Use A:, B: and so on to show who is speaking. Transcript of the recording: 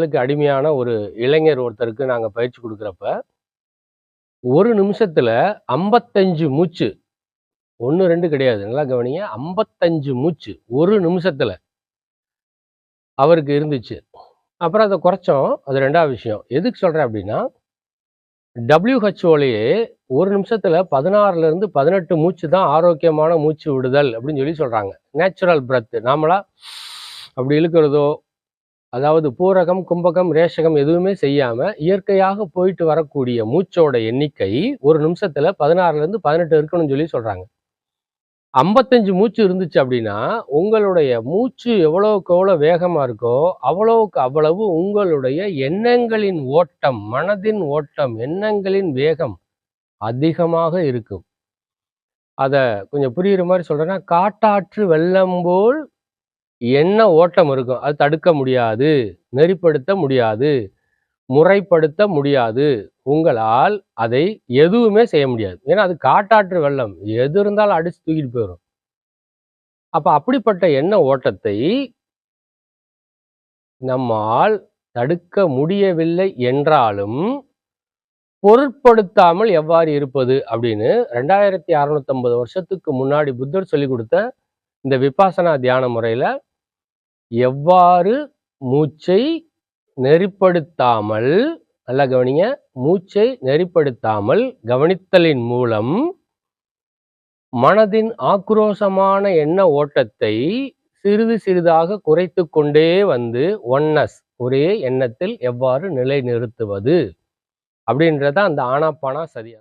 A: ளுக்கு அடிமையான ஒரு இளைஞர் ஒருத்தருக்கு நாங்க பயிற்சி கொடுக்குறப்ப ஒரு நிமிஷத்துல 55 மூச்சு. 1, 2 கிடையாது. நல்லா கவனிங்க. 55 மூச்சு. ஒரு நிமிஷத்துல. அவருக்கு இருந்துச்சு. அப்புறம் அத குறைச்சோம். அது ரெண்டாவது விஷயம். எதுக்கு சொல்றேன் அப்படின்னா WHO-லயே ஒரு நிமிஷத்துல 16லருந்து 18 மூச்சு தான் ஆரோக்கியமான மூச்சு விடுதல் அப்படின்னு சொல்லி சொல்றாங்க. நேச்சுரல் பிரத்து நாமளா அப்படி இழுக்கிறதோ, அதாவது பூரகம், கும்பகம், ரேஷகம் எதுவுமே செய்யாம இயற்கையாக போயிட்டு வரக்கூடிய மூச்சோட எண்ணிக்கை ஒரு நிமிஷத்துல 16லருந்து 18 இருக்கணும்னு சொல்லி சொல்றாங்க. 55 மூச்சு இருந்துச்சு அப்படின்னா உங்களுடைய மூச்சு எவ்வளவுக்கு எவ்வளோ வேகமா இருக்கோ, அவ்வளவுக்கு அவ்வளவு உங்களுடைய எண்ணங்களின் ஓட்டம், மனதின் ஓட்டம், எண்ணங்களின் வேகம் அதிகமாக இருக்கும். அதை கொஞ்சம் புரியிற மாதிரி சொல்றேன்னா, காட்டாற்று வெள்ளம் போல் எண்ண ஓட்டம் இருக்கும். அது தடுக்க முடியாது. நெறிப்படுத்த முடியாது. முறைப்படுத்த முடியாது. உங்களால் அதை எதுவுமே செய்ய முடியாது. ஏன்னா, அது காட்டாற்று வெள்ளம். எது இருந்தாலும் அடிச்சு தூக்கிட்டு போயிடும் அப்போ அப்படிப்பட்ட எண்ண ஓட்டத்தை நம்மால் தடுக்க முடியவில்லை என்றாலும், பொருட்படுத்தாமல் எவ்வாறு இருப்பது அப்படின்னு 2650 வருஷத்துக்கு முன்னாடி புத்தர் சொல்லிக் கொடுத்த இந்த விபாசனா தியான முறையில, எவ்வாறு மூச்சை நெறிப்படுத்தாமல் நல்லா கவனிங்க. மூச்சை நெறிப்படுத்தாமல் கவனித்தலின் மூலம், மனதின் ஆக்ரோஷமான எண்ண ஓட்டத்தை சிறிது சிறிதாக குறைத்து கொண்டே வந்து ஒன்னஸ் ஒரே எண்ணத்தில் எவ்வாறு நிலைநிறுத்துவது? அப்படின்றது தான் அந்த ஆனாப்பானா சரியா